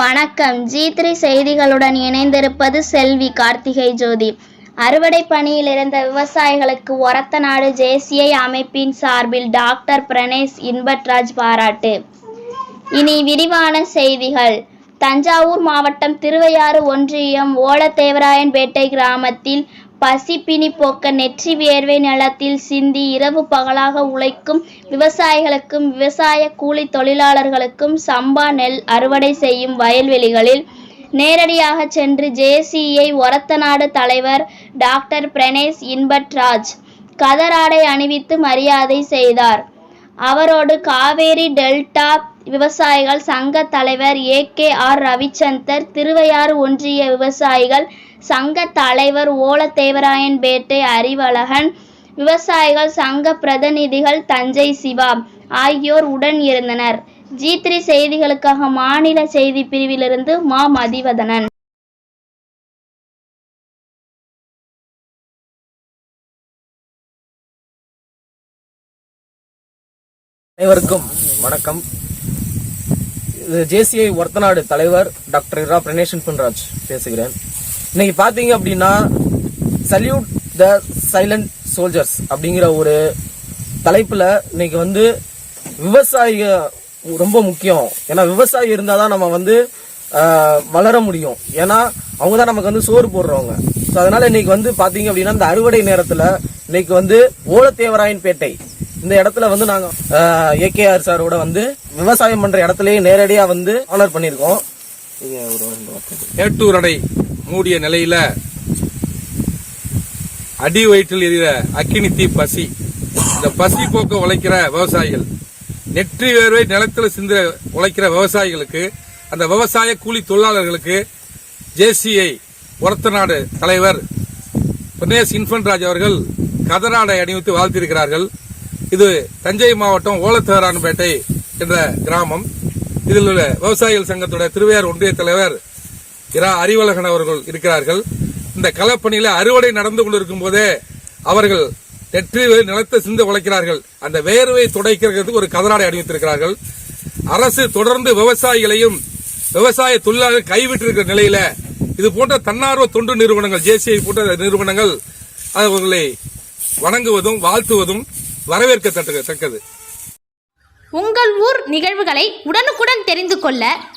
வணக்கம். G three செய்திகளுடன் இணைந்திருப்பது செல்வி கார்த்திகை ஜோதி. அறுவடை பணியில் இருந்த விவசாயிகளுக்கு ஒரத்த நாடு ஜேசிஐ அமைப்பின் சார்பில் டாக்டர் பிரணேஷ் இன்பட்ராஜ் பாராட்டு. இனி விரிவான செய்திகள். தஞ்சாவூர் மாவட்டம் திருவையாறு ஒன்றியம் ஓலத்தேவராயன்பேட்டை கிராமத்தில் பசிப்பினி போக்க நெற்றி வியர்வை நிலத்தில் சிந்தி இரவு பகலாக உழைக்கும் விவசாயிகளுக்கும் விவசாய கூலி தொழிலாளர்களுக்கும் சம்பா நெல் அறுவடை செய்யும் வயல்வெளிகளில் நேரடியாக சென்று ஜேசிஐ ஒரத்தநாடு தலைவர் டாக்டர் பிரணேஷ் இன்பட்ராஜ் கதராடை அணிவித்து மரியாதை செய்தார். அவரோடு காவேரி டெல்டா விவசாயிகள் சங்க தலைவர் A K R Ravichandar Thiruvaiyaru ஒன்றிய விவசாயிகள் சங்க தலைவர் ஓலத்தேவராயன்பேட்டை அறிவழகன். விவசாயிகள் சங்க பிரதிநிதிகள் தஞ்சை சிவா ஆகியோர் உடன் இருந்தனர். ஜி த்ரீ செய்திகளுக்காக மாநில செய்தி பிரிவிலிருந்து மா. மதிவதனன். அனைவருக்கும் வணக்கம். ஜேசிஐ ஒர்த்தநாடு தலைவர் டாக்டர் இரா. பிரணேஷன் பேசுகிறேன். இன்னைக்கு பார்த்தீங்க அப்படின்னா சல்யூட் த சைலண்ட் சோல்ஜர்ஸ் அப்படிங்கிற ஒரு தலைப்பில் இன்னைக்கு வந்து விவசாயிக ரொம்ப முக்கியம். ஏன்னா விவசாயி இருந்தால் தான் நம்ம வந்து வளர முடியும். ஏன்னா அவங்க தான் நமக்கு வந்து சோறு போடுறவங்க. ஸோ அதனால இன்னைக்கு வந்து பார்த்தீங்க அப்படின்னா இந்த அறுவடை நேரத்தில் இன்னைக்கு வந்து ஓலத்தேவராயன் பேட்டை இந்த இடத்துல வந்து நாங்கள் ஏகேஆர் சாரோட வந்து விவசாயம் பண்ணுற இடத்துலயே நேரடியாக வந்து ஆனர் பண்ணிருக்கோம். நீங்க மூடிய நிலையில அடி வயிற்றில் எரிகிற அக்கினி தீ பசி. இந்த பசி போக்க உழைக்கிற விவசாயிகள் நெற்றி வேர்வை நிலத்தில் சிந்த உழைக்கிற விவசாயிகளுக்கு அந்த விவசாய கூலி தொழிலாளர்களுக்கு ஜேசிஐ ஒரத்தநாடு தலைவர் பிரணேஷ் இன்ஃபன்ராஜ் அவர்கள் கதராடை அணிவித்து வாழ்த்திருக்கிறார்கள் இது தஞ்சை மாவட்டம் ஓலத்தேரான்பேட்டை என்ற கிராமம். இதில் உள்ள விவசாயிகள் சங்கத்துடைய திருவையார் ஒன்றிய தலைவர் இரா அறிவழகன் அவர்கள் இருக்கிறார்கள். இந்த களப்பணியில அறுவடை நடந்து கொண்டிருக்கும் போதே அவர்கள் நெற்றி நிலத்தை சிந்து உழைக்கிறார்கள் அந்த வேர்வை துடைக்கிறதுக்கு ஒரு கதராடை அணிவித்திருக்கிறார்கள். அரசு தொடர்ந்து விவசாயிகளையும் விவசாய தொழிலாளர்கள் கைவிட்டிருக்கிற நிலையில இது போன்ற தன்னார்வ தொண்டு நிறுவனங்கள் ஜேசிஐ போன்ற நிறுவனங்கள் அவர்களை வணங்குவதும் வாழ்த்துவதும் வரவேற்கத்தக்கது. உங்கள் ஊர் நிகழ்வுகளை உடனுக்குடன் தெரிந்து கொள்ள